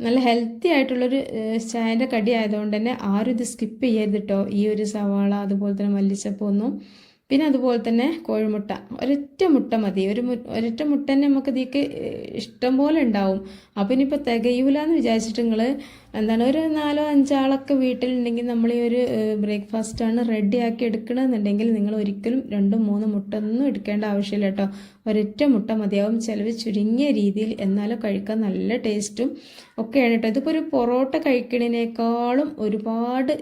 നല്ല ഹെൽത്തി ആയിട്ടുള്ളൊരു ചായന്റെ കടി ആയതുകൊണ്ട് തന്നെ ആരും ഇത് സ്കിപ്പ് ചെയ്യരുത് കേട്ടോ ഈ ഒരു സവാള അതുപോലെ തന്നെ മല്ലിച്ചപ്പൊന്നും പിന്നെ അതുപോലെ തന്നെ കോഴിമുട്ട. ഒരൊറ്റ മുട്ട മതി. ഒരു ഒരൊറ്റ മുട്ട തന്നെ നമുക്ക് ഇതിക്ക് ഇഷ്ടം പോലെ ഉണ്ടാവും. അപ്പം ഇനിയിപ്പോൾ തികയൂല എന്ന് വിചാരിച്ചിട്ട് നിങ്ങൾ എന്താണ് ഒരു നാലോ അഞ്ചാളൊക്കെ വീട്ടിലുണ്ടെങ്കിൽ നമ്മൾ ഈ ഒരു ബ്രേക്ക്ഫാസ്റ്റാണ് റെഡിയാക്കി എടുക്കണമെന്നുണ്ടെങ്കിൽ നിങ്ങൾ ഒരിക്കലും രണ്ടും മൂന്നും മുട്ട ഒന്നും എടുക്കേണ്ട ആവശ്യമില്ല കേട്ടോ. ഒരൊറ്റ മുട്ട മതിയാവും. ചിലവ് ചുരുങ്ങിയ രീതിയിൽ എന്നാലും കഴിക്കാൻ നല്ല ടേസ്റ്റും ഒക്കെയാണ് കേട്ടോ. ഇതിപ്പോൾ ഒരു പൊറോട്ട കഴിക്കണതിനേക്കാളും ഒരുപാട്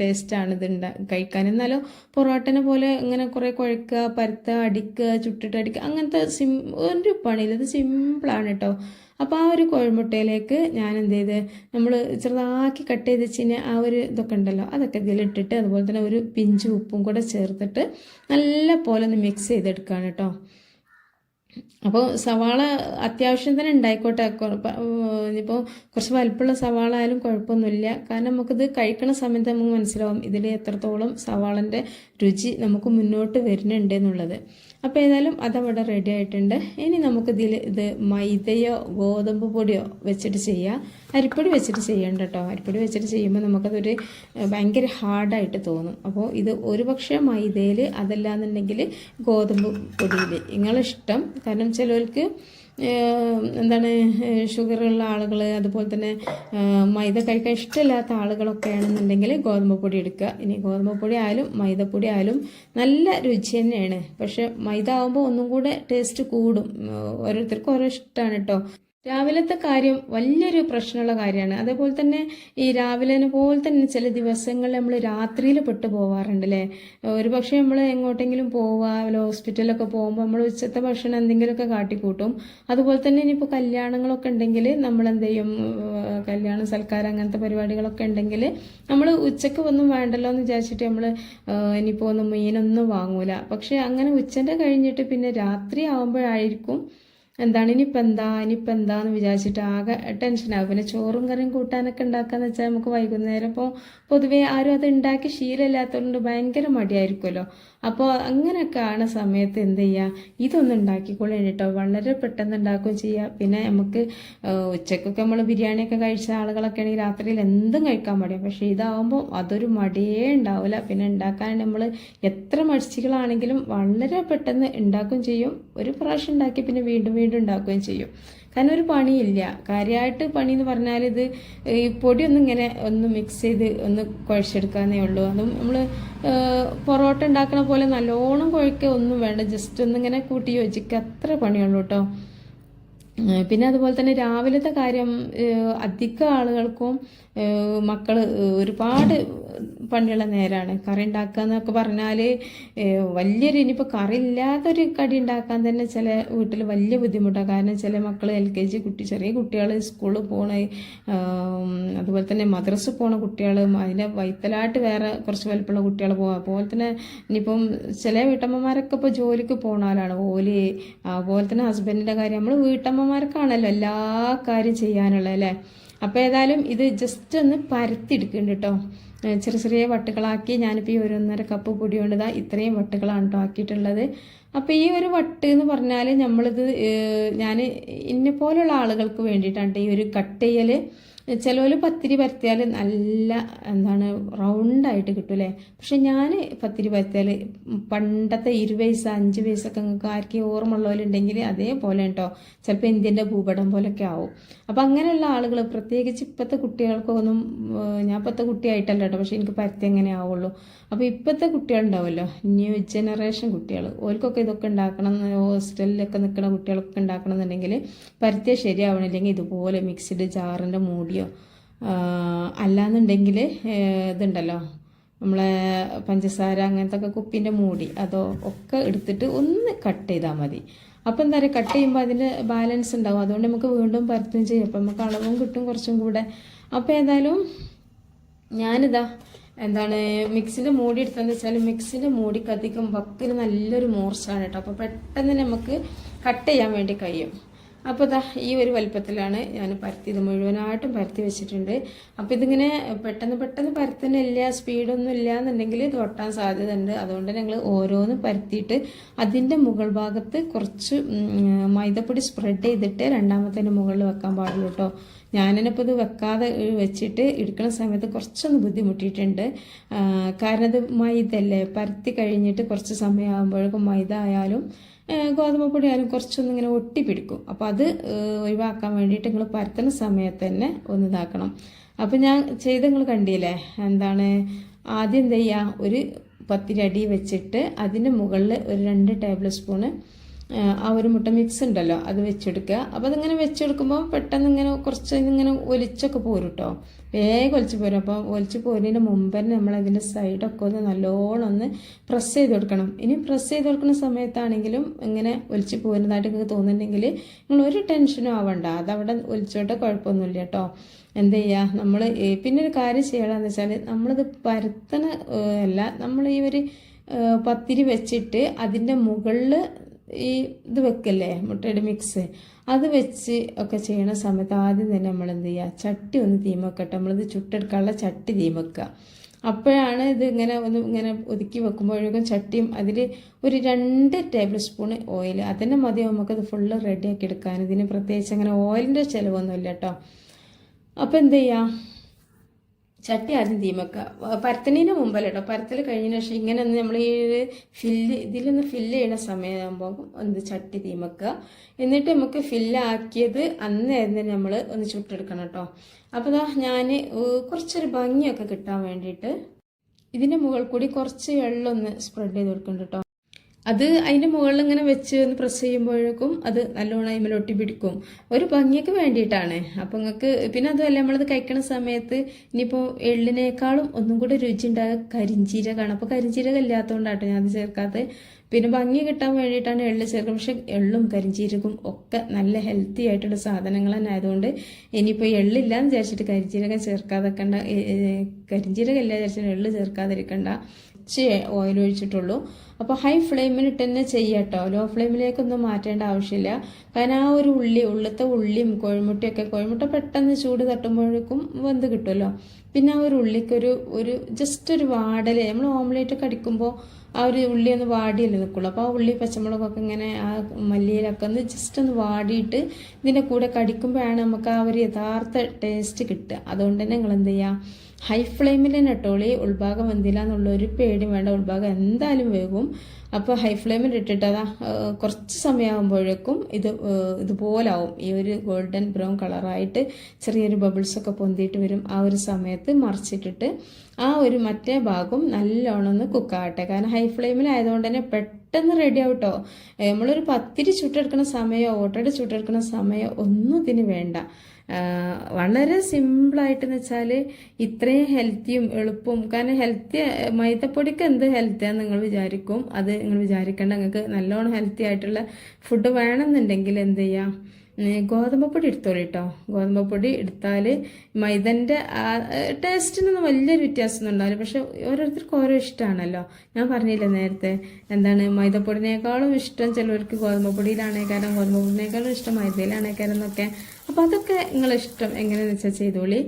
ടേസ്റ്റാണ് ഇത് ഉണ്ടാ കഴിക്കാൻ. എന്നാലും പൊറോട്ടനെ പോലെ ഇങ്ങനെ കുറേ കുഴക്കുക പരത്തുക അടിക്കുക ചുട്ടിട്ട് അടിക്കുക അങ്ങനത്തെ സിം ഒരു പണിയില്ല. ഇത് സിമ്പിളാണ് കേട്ടോ. അപ്പോൾ ആ ഒരു കോഴിമുട്ടയിലേക്ക് ഞാൻ എന്ത് ചെയ്ത് നമ്മൾ ചെറുതാക്കി കട്ട് ചെയ്ത് വെച്ചിന് ആ ഒരു ഇതൊക്കെ ഉണ്ടല്ലോ അതൊക്കെ ഇതിലിട്ടിട്ട് അതുപോലെ തന്നെ ഒരു പിഞ്ച് ഉപ്പും കൂടെ ചേർത്തിട്ട് നല്ല പോലെ ഒന്ന് മിക്സ് ചെയ്തെടുക്കുകയാണ് കേട്ടോ അപ്പോൾ സവാള അത്യാവശ്യം തന്നെ ഉണ്ടായിക്കോട്ടെ. ഇപ്പോൾ കുറച്ച് വലിപ്പമുള്ള സവാള ആയാലും കുഴപ്പമൊന്നുമില്ല. കാരണം നമുക്കിത് കഴിക്കണ സമയത്ത് നമുക്ക് മനസ്സിലാവും ഇതിൽ എത്രത്തോളം സവാളന്റെ രുചി നമുക്ക് മുന്നോട്ട് വരുന്നുണ്ട് എന്നുള്ളത്. അപ്പോൾ ഏതായാലും അതവിടെ റെഡി ആയിട്ടുണ്ട്. ഇനി നമുക്കിതിൽ ഇത് മൈദയോ ഗോതമ്പ് പൊടിയോ വെച്ചിട്ട് ചെയ്യാം. അരിപ്പൊടി വെച്ചിട്ട് ചെയ്യണ്ട കേട്ടോ അരിപ്പൊടി വെച്ചിട്ട് ചെയ്യുമ്പോൾ നമുക്കതൊരു ഭയങ്കര ഹാർഡായിട്ട് തോന്നും. അപ്പോൾ ഇത് ഒരു പക്ഷേ മൈദയിൽ അതല്ലാന്നുണ്ടെങ്കിൽ ഗോതമ്പ് പൊടിയിൽ നിങ്ങളിഷ്ടം കാരണം ചിലവർക്ക് എന്താണ് ഷുഗറുള്ള ആളുകൾ അതുപോലെ തന്നെ മൈദ കഴിക്കാൻ ഇഷ്ടമില്ലാത്ത ആളുകളൊക്കെ ആണെന്നുണ്ടെങ്കിൽ ഗോതമ്പ് പൊടി എടുക്കുക. ഇനി ഗോതമ്പ് പൊടി ആയാലും മൈദപ്പൊടി ആയാലും നല്ല രുചി തന്നെയാണ്. പക്ഷെ മൈദ ആകുമ്പോൾ ഒന്നും കൂടെ ടേസ്റ്റ് കൂടും. ഓരോരുത്തർക്കും ഓരോ ഇഷ്ടമാണ് കേട്ടോ രാവിലത്തെ കാര്യം വലിയൊരു പ്രശ്നമുള്ള കാര്യമാണ്. അതേപോലെ തന്നെ ഈ രാവിലെ പോലെ തന്നെ ചില ദിവസങ്ങളിൽ നമ്മൾ രാത്രിയിൽ പെട്ടു പോവാറുണ്ട് അല്ലേ ഒരു പക്ഷേ നമ്മൾ എങ്ങോട്ടെങ്കിലും പോവുക ഹോസ്പിറ്റലൊക്കെ പോകുമ്പോൾ നമ്മൾ ഉച്ചത്തെ ഭക്ഷണം എന്തെങ്കിലുമൊക്കെ കാട്ടിക്കൂട്ടും. അതുപോലെ തന്നെ ഇനിയിപ്പോൾ കല്യാണങ്ങളൊക്കെ ഉണ്ടെങ്കിൽ നമ്മൾ എന്ത് ചെയ്യും കല്യാണം സൽക്കാരം അങ്ങനത്തെ പരിപാടികളൊക്കെ ഉണ്ടെങ്കിൽ നമ്മൾ ഉച്ചയ്ക്ക് ഒന്നും വേണ്ടല്ലോ എന്ന് വിചാരിച്ചിട്ട് നമ്മൾ ഇനിയിപ്പോൾ ഒന്നും മീനൊന്നും വാങ്ങൂല. പക്ഷേ അങ്ങനെ ഉച്ചന്റെ കഴിഞ്ഞിട്ട് പിന്നെ രാത്രി ആകുമ്പോഴായിരിക്കും എന്താണ്? ഇനിയിപ്പോൾ എന്താ? ഇനിയിപ്പോൾ എന്താന്ന് വിചാരിച്ചിട്ട് ആകെ ടെൻഷനാകും പിന്നെ ചോറും കറിയും കൂട്ടാനൊക്കെ ഉണ്ടാക്കാന്ന് വെച്ചാൽ നമുക്ക് വൈകുന്നേരം ഇപ്പോൾ പൊതുവേ ആരും അത് ഉണ്ടാക്കി ശീലമില്ലാത്തതുകൊണ്ട് ഭയങ്കര മടിയായിരിക്കുമല്ലോ അപ്പോൾ അങ്ങനെയൊക്കെ ആണ സമയത്ത് എന്ത് ചെയ്യുക ഇതൊന്നും ഉണ്ടാക്കിക്കൊള്ളേ കേട്ടോ. വളരെ പെട്ടെന്ന് ഉണ്ടാക്കുകയും ചെയ്യുക പിന്നെ നമുക്ക് ഉച്ചക്കൊക്കെ നമ്മൾ ബിരിയാണിയൊക്കെ കഴിച്ച ആളുകളൊക്കെ ആണെങ്കിൽ രാത്രിയിൽ എന്തും കഴിക്കാൻ മടിയാണ് പക്ഷേ ഇതാവുമ്പോൾ അതൊരു മടിയേ ഉണ്ടാവില്ല പിന്നെ ഉണ്ടാക്കാൻ നമ്മൾ എത്ര മടിച്ചികളാണെങ്കിലും വളരെ പെട്ടെന്ന് ഉണ്ടാക്കുകയും ചെയ്യും. ഒരു പ്രാവശ്യം ഉണ്ടാക്കി പിന്നെ വീണ്ടും വീണ്ടും ഉണ്ടാക്കുകയും ചെയ്യും. കാരണം ഒരു പണിയില്ല. കാര്യമായിട്ട് പണി എന്ന് പറഞ്ഞാൽ ഇത് ഈ പൊടി ഒന്നും ഇങ്ങനെ ഒന്ന് മിക്സ് ചെയ്ത് ഒന്ന് കുഴച്ചെടുക്കാന്നേ ഉള്ളൂ. അതും നമ്മൾ പൊറോട്ട ഉണ്ടാക്കണ പോലെ നല്ലോണം കുഴക്കുക ഒന്നും വേണ്ട. ജസ്റ്റ് ഒന്നിങ്ങനെ കൂട്ടി യോജിക്കുക അത്ര പണിയുള്ളൂ കേട്ടോ പിന്നെ അതുപോലെ തന്നെ രാവിലത്തെ കാര്യം അധിക ആളുകൾക്കും മക്കൾ ഒരുപാട് പണിയുള്ള നേരമാണ് കറി ഉണ്ടാക്കുക എന്നൊക്കെ പറഞ്ഞാൽ വലിയൊരു ഇനിയിപ്പോൾ കറി ഇല്ലാത്തൊരു കടി ഉണ്ടാക്കാൻ തന്നെ ചില വീട്ടിൽ വലിയ ബുദ്ധിമുട്ടാണ് കാരണം ചില മക്കൾ എൽ കെ ജി കുട്ടി ചെറിയ കുട്ടികൾ സ്കൂളിൽ ആം, അതുപോലെ തന്നെ മദ്രസ് പോണ കുട്ടികൾ അതിന്റെ വൈത്തലായിട്ട് വേറെ കുറച്ച് വലിപ്പമുള്ള കുട്ടികൾ പോകാം അതുപോലെ തന്നെ ഇനിയിപ്പം ചില വീട്ടമ്മമാരൊക്കെ ഇപ്പോൾ ജോലിക്ക് പോണാലാണ്. ഓൽ അതുപോലെ തന്നെ ഹസ്ബൻഡിന്റെ കാര്യം നമ്മൾ വീട്ടമ്മമാർക്കാണല്ലോ എല്ലാ കാര്യം ചെയ്യാനുള്ളത് അല്ലേ? അപ്പോൾ ഏതായാലും ഇത് ജസ്റ്റ് ഒന്ന് പരത്തിയെടുക്കുന്നുണ്ട് കേട്ടോ ചെറിയ ചെറിയ വട്ടുകളാക്കി ഞാനിപ്പോൾ ഈ ഒരു ഒന്നര കപ്പ് പൊടി കൊണ്ട് ഇതാ ഇത്രയും വട്ടുകളാണ് കേട്ടോ ആക്കിയിട്ടുള്ളത്. അപ്പോൾ ഈ ഒരു വട്ട് എന്ന് പറഞ്ഞാൽ നമ്മളിത് ഞാൻ ഇന്നെ പോലുള്ള ആളുകൾക്ക് വേണ്ടിയിട്ടാണ് ട്ടോ ഈ ഒരു കട്ട് ചെയ്യൽ ചിലവർ പത്തിരി പരത്തിയാൽ നല്ല എന്താണ് റൗണ്ടായിട്ട് കിട്ടും അല്ലേ പക്ഷെ ഞാൻ പത്തിരി പരത്തിയാൽ പണ്ടത്തെ ഇരു പൈസ അഞ്ച് പൈസ ഒക്കെ നിങ്ങൾക്ക് ആർക്കും ഓർമ്മ ഉള്ളവരുണ്ടെങ്കിൽ അതേപോലെ കേട്ടോ ചിലപ്പോൾ ഇന്ത്യന്റെ ഭൂപടം പോലൊക്കെ ആവും. അപ്പോൾ അങ്ങനെയുള്ള ആളുകൾ പ്രത്യേകിച്ച് ഇപ്പോഴത്തെ കുട്ടികൾക്കൊന്നും ഞാൻ ഇപ്പോഴത്തെ കുട്ടിയായിട്ടല്ല കേട്ടോ പക്ഷെ എനിക്ക് പരത്തി എങ്ങനെ ആവുള്ളൂ. അപ്പോൾ ഇപ്പോഴത്തെ കുട്ടികളുണ്ടാവുമല്ലോ ന്യൂ ജനറേഷൻ കുട്ടികൾ ഓർക്കൊക്കെ ഇതൊക്കെ ഉണ്ടാക്കണം ഹോസ്റ്റലിലൊക്കെ നിൽക്കുന്ന കുട്ടികൾക്കൊക്കെ ഉണ്ടാക്കണം എന്നുണ്ടെങ്കിൽ പരത്തിയ ശരിയാവണില്ലെങ്കിൽ ഇതുപോലെ മിക്സിഡ് ജാറിന്റെ മൂടിയോ ആഹ് അല്ലാന്നുണ്ടെങ്കിൽ ഇതുണ്ടല്ലോ. നമ്മളെ പഞ്ചസാര അങ്ങനത്തെ ഒക്കെ കുപ്പിന്റെ മൂടി അതോ ഒക്കെ എടുത്തിട്ട് ഒന്ന് കട്ട് ചെയ്താൽ മതി. അപ്പോൾ എന്താ പറയുക കട്ട് ചെയ്യുമ്പോൾ അതിന് ബാലൻസ് ഉണ്ടാവും. അതുകൊണ്ട് നമുക്ക് വീണ്ടും പരത്തുകയും ചെയ്യും. അപ്പോൾ നമുക്ക് അളവും കിട്ടും കുറച്ചും കൂടെ. അപ്പോൾ ഏതായാലും ഞാനിതാ എന്താണ് മിക്സിന്റെ മൂടി എടുത്തതെന്ന് വെച്ചാൽ മിക്സിന്റെ മൂടി കത്തിക്കുമ്പോൾ വക്കിന് നല്ലൊരു മോർച്ചാണ് കേട്ടോ. അപ്പോൾ പെട്ടെന്ന് നമുക്ക് കട്ട് ചെയ്യാൻ വേണ്ടി കഴിയും. അപ്പോൾ ഇതാ ഈ ഒരു വലുപ്പത്തിലാണ് ഞാൻ പരത്തിയത് മുഴുവനായിട്ടും പരത്തി വെച്ചിട്ടുണ്ട്. അപ്പോൾ ഇതിങ്ങനെ പെട്ടെന്ന് പെട്ടെന്ന് പരത്തുന്നില്ല സ്പീഡൊന്നും ഇല്ല എന്നുണ്ടെങ്കിൽ ഇത് ഒട്ടാൻ സാധ്യത ഉണ്ട് അതുകൊണ്ട് ഞങ്ങൾ ഓരോന്നും പരത്തിയിട്ട് അതിന്റെ മുകൾ ഭാഗത്ത് കുറച്ച് മൈദപ്പൊടി സ്പ്രെഡ് ചെയ്തിട്ട് രണ്ടാമത്തതിന്റെ മുകളിൽ വെക്കാൻ പാടുള്ളൂ കേട്ടോ ഞാനിപ്പോൾ ഇത് വെക്കാതെ വെച്ചിട്ട് എടുക്കുന്ന സമയത്ത് കുറച്ചൊന്ന് ബുദ്ധിമുട്ടിയിട്ടുണ്ട്. കാരണം ഇത് മൈദ അല്ലേ? പരത്തി കഴിഞ്ഞിട്ട് കുറച്ച് സമയമാകുമ്പോഴേക്കും മൈദ ആയാലും ഗോതമ്പ് ആയാലും കുറച്ചൊന്ന് ഇങ്ങനെ ഒട്ടിപ്പിടിക്കും. അപ്പോൾ അത് ഒഴിവാക്കാൻ വേണ്ടിയിട്ട് നിങ്ങൾ പരത്തുന്ന സമയത്ത് തന്നെ ഒന്ന് ഇതാക്കണം. അപ്പോൾ ഞാൻ ചെയ്ത് നിങ്ങൾ കണ്ടില്ലേ? എന്താണ്? ആദ്യം എന്ത് ചെയ്യുക ഒരു പത്തിരി അടി വെച്ചിട്ട് അതിന്റെ മുകളിൽ ഒരു രണ്ട് ടേബിൾ സ്പൂണ് ആ ഒരു മുട്ട മിക്സ് ഉണ്ടല്ലോ അത് വെച്ചെടുക്കുക. അപ്പോൾ അതിങ്ങനെ വെച്ചെടുക്കുമ്പോൾ പെട്ടെന്ന് ഇങ്ങനെ കുറച്ച് ഇങ്ങനെ ഒലിച്ചൊക്കെ പോരും കേട്ടോ വേഗം ഒലിച്ച് പോരും. അപ്പോൾ ഒലിച്ച് പോരുന്നതിന് മുമ്പ് തന്നെ നമ്മൾ അതിന്റെ സൈഡൊക്കെ ഒന്ന് നല്ലോണം ഒന്ന് പ്രസ് ചെയ്ത് കൊടുക്കണം. ഇനി പ്രസ് ചെയ്ത് കൊടുക്കുന്ന സമയത്താണെങ്കിലും ഇങ്ങനെ ഒലിച്ച് പോരുന്നതായിട്ട് നിങ്ങൾക്ക് തോന്നുന്നുണ്ടെങ്കിൽ നിങ്ങൾ ഒരു ടെൻഷനും ആവണ്ട. അതവിടെ ഒലിച്ചോട്ടെ കുഴപ്പമൊന്നുമില്ല കേട്ടോ എന്ത് ചെയ്യുക നമ്മൾ പിന്നെ ഒരു കാര്യം ചെയ്യണമെന്ന് വെച്ചാൽ നമ്മളിത് പരത്തണ അല്ല നമ്മൾ ഈ ഒരു പത്തിരി വെച്ചിട്ട് അതിന്റെ മുകളിൽ ഈ ഇത് വെക്കല്ലേ? മുട്ടയുടെ മിക്സ് അത് വെച്ച് ഒക്കെ ചെയ്യണ സമയത്ത് ആദ്യം തന്നെ നമ്മൾ എന്ത് ചെയ്യുക ചട്ടി ഒന്ന് തീമക്കട്ടെ നമ്മളിത് ചുട്ടെടുക്കാനുള്ള ചട്ടി തീമക്കുക. അപ്പോഴാണ് ഇത് ഇങ്ങനെ ഒന്ന് ഇങ്ങനെ ഒതുക്കി വെക്കുമ്പോഴേക്കും ചട്ടിയും അതിൽ ഒരു രണ്ട് ടേബിൾ സ്പൂൺ ഓയിൽ അതന്നെ മതി. നമുക്കത് ഫുള്ള് റെഡിയാക്കി എടുക്കാൻ. ഇതിന് പ്രത്യേകിച്ച് അങ്ങനെ ഓയിലിന്റെ ചിലവൊന്നുമില്ല കേട്ടോ അപ്പോൾ എന്ത് ചെയ്യാം? ചട്ടി ആദ്യം തീമക്കുക പരത്തണീന് മുമ്പല്ല കേട്ടോ പരത്തൽ കഴിഞ്ഞതിന് ശേഷം ഇങ്ങനെ ഒന്ന് നമ്മൾ ഈ ഫില്ല് ഇതിലൊന്ന് ഫില്ല് ചെയ്യുന്ന സമയമാകുമ്പോൾ ഒന്ന് ചട്ടി തീമക്കുക എന്നിട്ട് നമുക്ക് ഫില്ലാക്കിയത് അന്നേരം തന്നെ നമ്മൾ ഒന്ന് ചുട്ടെടുക്കണം കേട്ടോ അപ്പോൾ ഇതാ ഞാൻ കുറച്ചൊരു ഭംഗിയൊക്കെ കിട്ടാൻ വേണ്ടിയിട്ട് ഇതിന്റെ മുകളിൽ കൂടി കുറച്ച് വെള്ളം ഒന്ന് സ്പ്രെഡ് ചെയ്ത് കൊടുക്കുന്നുണ്ട് കേട്ടോ അത് അതിന്റെ മുകളിൽ ഇങ്ങനെ വെച്ച് ഒന്ന് പ്രസ് ചെയ്യുമ്പോഴേക്കും അത് നല്ലോണം ഒട്ടി പിടിക്കും. ഒരു ഭംഗിയൊക്കെ വേണ്ടിയിട്ടാണ്. അപ്പം നിങ്ങൾക്ക് പിന്നെ അതുമല്ല നമ്മളത് കഴിക്കണ സമയത്ത് ഇനിയിപ്പോൾ എള്ളിനേക്കാളും ഒന്നും കൂടെ രുചി ഉണ്ടാകുക കരിഞ്ചീരകമാണ് അപ്പോൾ കരിഞ്ചീരകം ഇല്ലാത്തതുകൊണ്ടാട്ടോ ഞാൻ അത് ചേർക്കാത്തത് പിന്നെ ഭംഗി കിട്ടാൻ വേണ്ടിയിട്ടാണ് എള്ള് ചേർക്കുന്നത്. പക്ഷെ എള്ളും കരിഞ്ചീരകവും ഒക്കെ നല്ല ഹെൽത്തി ആയിട്ടുള്ള സാധനങ്ങൾ തന്നെ ആയതുകൊണ്ട് ഇനിയിപ്പോൾ എള്ളില്ല എന്ന് വിചാരിച്ചിട്ട് കരിഞ്ചീരകം ചേർക്കാതെ കരിഞ്ചീരകം ഇല്ല വിചാരിച്ചിട്ട് എള്ള് ചേർക്കാതിരിക്കണ്ട. കുറച്ച് ഓയിൽ ഒഴിച്ചിട്ടുള്ളൂ. അപ്പോൾ ഹൈ ഫ്ലെയിമിലിട്ട് തന്നെ ചെയ്യാട്ടോ ലോ ഫ്ലെയിമിലേക്കൊന്നും മാറ്റേണ്ട ആവശ്യമില്ല. കാരണം ആ ഒരു ഉള്ളി ഉള്ളത്തെ ഉള്ളിയും കോഴിമുട്ടയൊക്കെ കോഴിമുട്ട പെട്ടെന്ന് ചൂട് തട്ടുമ്പോഴേക്കും വെന്ത് കിട്ടുമല്ലോ. പിന്നെ ആ ഒരു ഉള്ളിക്കൊരു ഒരു ജസ്റ്റ് ഒരു വാടൽ നമ്മൾ ഓംലേറ്റ് ഒക്കെ അടിക്കുമ്പോൾ ആ ഒരു ഉള്ളി ഒന്ന് വാടിയല്ലേ നിൽക്കുള്ളൂ. അപ്പോൾ ആ ഉള്ളി പച്ചമുളകൊക്കെ ഇങ്ങനെ ആ മല്ലിയിലൊക്കെ ഒന്ന് ജസ്റ്റ് ഒന്ന് വാടിയിട്ട് ഇതിന്റെ കൂടെ കടിക്കുമ്പോഴാണ് നമുക്ക് ആ ഒരു യഥാർത്ഥ ടേസ്റ്റ് കിട്ടുക. അതുകൊണ്ട് തന്നെ നിങ്ങൾ എന്ത് ചെയ്യുക ഹൈ ഫ്ലെയിമിൽ തന്നെ ഇട്ടോളി ഉൾഭാഗം വെന്തില്ല എന്നുള്ള ഒരു പേടി വേണ്ട. ഉൾഭാഗം എന്തായാലും വേകും. അപ്പോൾ ഹൈ ഫ്ലെയിമിൽ ഇട്ടിട്ട് അതാ കുറച്ച് സമയമാകുമ്പോഴേക്കും ഇത് ഇതുപോലാവും. ഈ ഒരു ഗോൾഡൻ ബ്രൗൺ കളറായിട്ട് ചെറിയൊരു ബബിൾസൊക്കെ പൊന്തിയിട്ട് വരും ആ ഒരു സമയത്ത് മറിച്ചിട്ടിട്ട് ആ ഒരു മറ്റേ ഭാഗം നല്ലോണം ഒന്ന് കുക്കാകട്ടെ കാരണം ഹൈ ഫ്ലെയിമിൽ ആയതുകൊണ്ട് തന്നെ പെട്ടെന്ന് റെഡി ആവട്ടോ. നമ്മളൊരു പത്തിരി ചുട്ടെടുക്കുന്ന സമയമോ ഓട്ടോയുടെ ചുട്ടെടുക്കുന്ന സമയമോ ഒന്നും ഇതിന് വേണ്ട. വളരെ സിമ്പിളായിട്ടെന്ന് വെച്ചാൽ ഇത്രയും ഹെൽത്തിയും എളുപ്പവും കാരണം ഹെൽത്തി മൈദപ്പൊടിക്ക് എന്ത് ഹെൽത്തിയാന്ന് നിങ്ങൾ വിചാരിക്കും. അത് നിങ്ങൾ വിചാരിക്കേണ്ട നിങ്ങൾക്ക് നല്ലോണം ഹെൽത്തി ആയിട്ടുള്ള ഫുഡ് വേണമെന്നുണ്ടെങ്കിൽ എന്ത് ചെയ്യാം? ഗോതമ്പ് പൊടി എടുത്തോളൂ കേട്ടോ ഗോതമ്പ് പൊടി എടുത്താൽ മൈദന്റെ ടേസ്റ്റിനൊന്നും വലിയൊരു വ്യത്യാസമൊന്നും ഉണ്ടാവില്ല. പക്ഷെ ഓരോരുത്തർക്കും ഓരോ ഇഷ്ടമാണല്ലോ ഞാൻ പറഞ്ഞില്ല നേരത്തെ എന്താണ് മൈദപ്പൊടിനേക്കാളും ഇഷ്ടം ചിലവർക്ക് ഗോതമ്പ് പൊടിയിലാണേക്കാരം ഗോതമ്പ് പൊടിനേക്കാളും ഇഷ്ടം മൈദയിലാണേക്കാരം എന്നൊക്കെ. അപ്പോൾ അതൊക്കെ നിങ്ങളിഷ്ടം. എങ്ങനെയാണെന്ന് വെച്ചാൽ ചെയ്തോളി.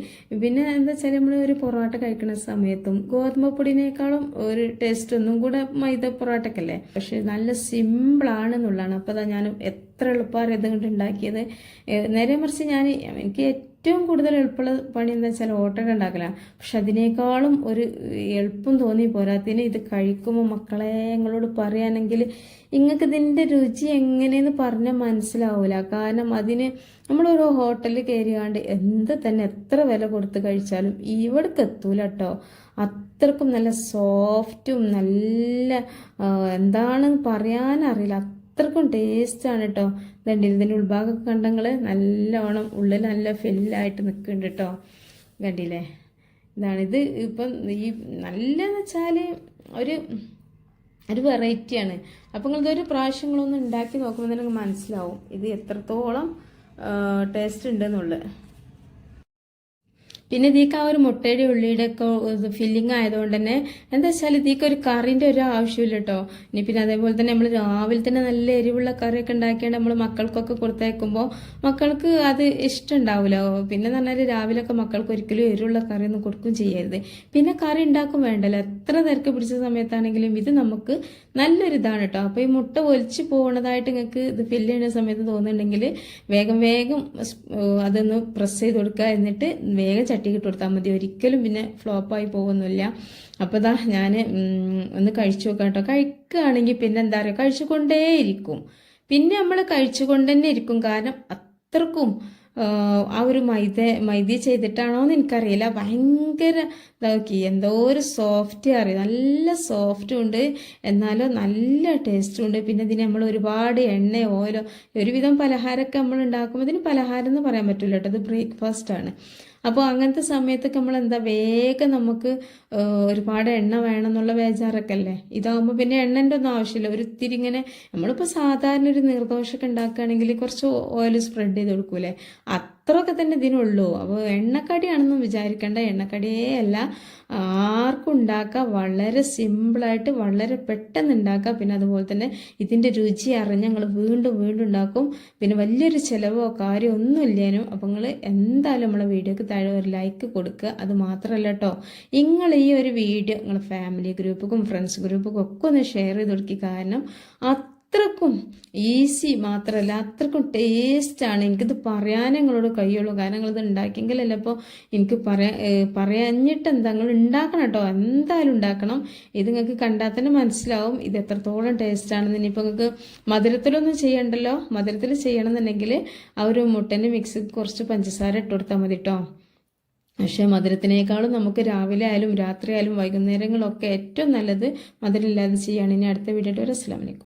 പിന്നെ എന്താ വെച്ചാൽ നമ്മൾ ഒരു പൊറോട്ട കഴിക്കുന്ന സമയത്തും ഗോതമ്പ് പൊടിനേക്കാളും ഒരു ടേസ്റ്റ് ഒന്നും കൂടെ മൈദ പൊറോട്ടക്കല്ലേ? പക്ഷെ നല്ല സിമ്പിളാണെന്നുള്ളതാണ് അപ്പോൾ അതാ ഞാൻ എത്ര എളുപ്പമാണ് ഇതുകൊണ്ട് ഉണ്ടാക്കിയത് നേരെ മറിച്ച് ഞാൻ എനിക്ക് ഏറ്റവും കൂടുതൽ എളുപ്പമുള്ള പണി എന്താ വെച്ചാൽ ഓട്ടൊക്കെ ഉണ്ടാക്കില്ല പക്ഷെ അതിനേക്കാളും ഒരു എളുപ്പം തോന്നി പോരാത്തിന് ഇത് കഴിക്കുമ്പോൾ മക്കളെ നിങ്ങളോട് പറയുകയാണെങ്കിൽ നിങ്ങൾക്ക് ഇതിന്റെ രുചി എങ്ങനെയെന്ന് പറഞ്ഞാൽ മനസ്സിലാവില്ല കാരണം അതിന് നമ്മളൊരു ഹോട്ടലിൽ കയറിയാണ്ട് എന്ത് തന്നെ എത്ര വില കൊടുത്ത് കഴിച്ചാലും ഇവിടേക്ക് എത്തൂല കേട്ടോ അത്രക്കും നല്ല സോഫ്റ്റും നല്ല എന്താണ് പറയാനറിയില്ല. അത്രക്കും ടേസ്റ്റാണ് കേട്ടോ ഇതുണ്ട് ഇതിന്റെ ഉൾഭാഗമൊക്കെ കണ്ടങ്ങൾ നല്ലോണം ഉള്ളിൽ നല്ല ഫില്ലായിട്ട് നിൽക്കുന്നുണ്ട് കേട്ടോ കണ്ടില്ലേ? ഇതാണ്. ഇത് ഇപ്പം ഈ നല്ലതെന്ന് വെച്ചാൽ ഒരു ഒരു വെറൈറ്റിയാണ് അപ്പം നിങ്ങളിതൊരു പ്രാവശ്യങ്ങളൊന്ന് ഉണ്ടാക്കി നോക്കുമ്പോൾ തന്നെ നിങ്ങൾക്ക് മനസ്സിലാവും. ഇത് എത്രത്തോളം ടേസ്റ്റ് ഉണ്ടെന്നുള്ളത് പിന്നെ ഇതിക്ക് ആ ഒരു മുട്ടയുടെ ഉള്ളിയുടെ ഒക്കെ ഫില്ലിംഗ് ആയതുകൊണ്ട് തന്നെ എന്താ വെച്ചാൽ ഇതിക്ക് ഒരു കറിന്റെ ഒരു ആവശ്യമില്ല കേട്ടോ ഇനി പിന്നെ അതേപോലെ തന്നെ നമ്മൾ രാവിലെ തന്നെ നല്ല എരിവുള്ള കറിയൊക്കെ ഉണ്ടാക്കിയാണ്ട് നമ്മൾ മക്കൾക്കൊക്കെ കൊടുത്തയക്കുമ്പോൾ മക്കൾക്ക് അത് ഇഷ്ടമുണ്ടാവില്ല പിന്നെ എന്ന് പറഞ്ഞാൽ രാവിലെയൊക്കെ മക്കൾക്ക് ഒരിക്കലും എരിവുള്ള കറിയൊന്നും കൊടുക്കുകയും ചെയ്യരുത്. പിന്നെ കറി ഉണ്ടാക്കും വേണ്ടല്ലോ. എത്ര തിരക്ക് പിടിച്ച സമയത്താണെങ്കിലും ഇത് നമുക്ക് നല്ലൊരു ഇതാണ് കേട്ടോ അപ്പോൾ ഈ മുട്ട ഒലിച്ച് പോകുന്നതായിട്ട് നിങ്ങൾക്ക് ഇത് ഫില്ല് ചെയ്യുന്ന സമയത്ത് തോന്നുന്നുണ്ടെങ്കിൽ വേഗം വേഗം അതൊന്ന് പ്രസ് ചെയ്ത് കൊടുക്കുക എന്നിട്ട് വേഗം ചട്ടിക്ക് ഇട്ട് കൊടുത്താൽ മതി. ഒരിക്കലും പിന്നെ ഫ്ലോപ്പായി പോകുന്നില്ല. അപ്പോൾ ഇതാ ഞാൻ ഒന്ന് കഴിച്ചു നോക്കാം കേട്ടോ. കഴിക്കുകയാണെങ്കിൽ പിന്നെ എന്താ പറയുക കഴിച്ചുകൊണ്ടേയിരിക്കും. പിന്നെ നമ്മൾ കഴിച്ചുകൊണ്ട് തന്നെ ഇരിക്കും. കാരണം അത്രക്കും ആ ഒരു മൈദ മൈദ ചെയ്തിട്ടാണോ എന്ന് എനിക്കറിയില്ല. ഭയങ്കര ഇതാക്കി എന്തോ ഒരു സോഫ്റ്റ് അറിയാം നല്ല സോഫ്റ്റും ഉണ്ട്. എന്നാലും നല്ല ടേസ്റ്റും ഉണ്ട്. പിന്നെ ഇതിന് നമ്മൾ ഒരുപാട് എണ്ണ ഓയിലോ ഒരുവിധം പലഹാരമൊക്കെ നമ്മൾ ഉണ്ടാക്കുമ്പോൾ ഇതിന് പലഹാരം എന്ന് പറയാൻ പറ്റില്ല കേട്ടോ. ഇത് ബ്രേക്ക്ഫാസ്റ്റ് ആണ്. അപ്പോൾ അങ്ങനത്തെ സമയത്തൊക്കെ നമ്മൾ എന്താ വേഗം നമുക്ക് ഒരുപാട് എണ്ണ വേണം എന്നുള്ള ബേജാറൊക്കെ അല്ലേ ഇതാകുമ്പോൾ പിന്നെ എണ്ണന്റെ ഒന്നും ആവശ്യമില്ല. ഒരു ഇത്തിരി ഇങ്ങനെ നമ്മളിപ്പോൾ സാധാരണ ഒരു നീർദോഷമൊക്കെ ഉണ്ടാക്കുകയാണെങ്കിൽ കുറച്ച് ഓയിൽ സ്പ്രെഡ് ചെയ്ത് കൊടുക്കൂലേ അത്രയൊക്കെ തന്നെ ഇതിനുള്ളൂ. അപ്പോൾ എണ്ണക്കടിയാണെന്നും വിചാരിക്കേണ്ട. എണ്ണക്കടിയേ അല്ല. ആർക്കും ഉണ്ടാക്കുക വളരെ സിമ്പിളായിട്ട് വളരെ പെട്ടെന്ന് ഉണ്ടാക്കുക പിന്നെ അതുപോലെ തന്നെ ഇതിന്റെ രുചി അറിഞ്ഞ് ഞങ്ങൾ വീണ്ടും വീണ്ടും ഉണ്ടാക്കും. പിന്നെ വലിയൊരു ചിലവോ കാര്യമോ ഒന്നും ഇല്ലേനും അപ്പോൾ നിങ്ങൾ എന്തായാലും നമ്മളെ വീഡിയോക്ക് താഴെ ഒരു ലൈക്ക് കൊടുക്കുക. അത് മാത്രമല്ല കേട്ടോ നിങ്ങൾ ഈ ഒരു വീഡിയോ നിങ്ങൾ ഫാമിലി ഗ്രൂപ്പുക്കും ഫ്രണ്ട്സ് ഗ്രൂപ്പുക്കും ഒക്കെ ഒന്ന് ഷെയർ ചെയ്ത് കൊടുക്കുക കാരണം അത്രക്കും ഈസി മാത്രമല്ല അത്രക്കും ടേസ്റ്റാണ് എനിക്കിത് പറയാൻ നിങ്ങളോട് കഴിയുള്ളൂ. കാരണം നിങ്ങളിത് ഉണ്ടാക്കിയെങ്കിലല്ല ഇപ്പോൾ എനിക്ക് പറയാ പറയാഞ്ഞിട്ട് എന്താ നിങ്ങൾ ഉണ്ടാക്കണം കേട്ടോ. എന്തായാലും ഉണ്ടാക്കണം. ഇത് നിങ്ങൾക്ക് കണ്ടാൽ തന്നെ മനസ്സിലാവും. ഇത് എത്രത്തോളം ടേസ്റ്റാണെന്ന് ഇനിയിപ്പോൾ നിങ്ങൾക്ക് മധുരത്തിലൊന്നും ചെയ്യണ്ടല്ലോ? മധുരത്തിൽ ചെയ്യണമെന്നുണ്ടെങ്കിൽ ആ ഒരു മുട്ടന്റെ മിക്സ് കുറച്ച് പഞ്ചസാര ഇട്ട് കൊടുത്താൽ മതി കേട്ടോ. പക്ഷേ മധുരത്തിനേക്കാളും നമുക്ക് രാവിലെ ആയാലും രാത്രി ആയാലും വൈകുന്നേരങ്ങളൊക്കെ ഏറ്റവും നല്ലത് മധുരമില്ലാതെ ചെയ്യുകയാണ് ഇനി അടുത്ത വീഡിയോ വലൈക്കും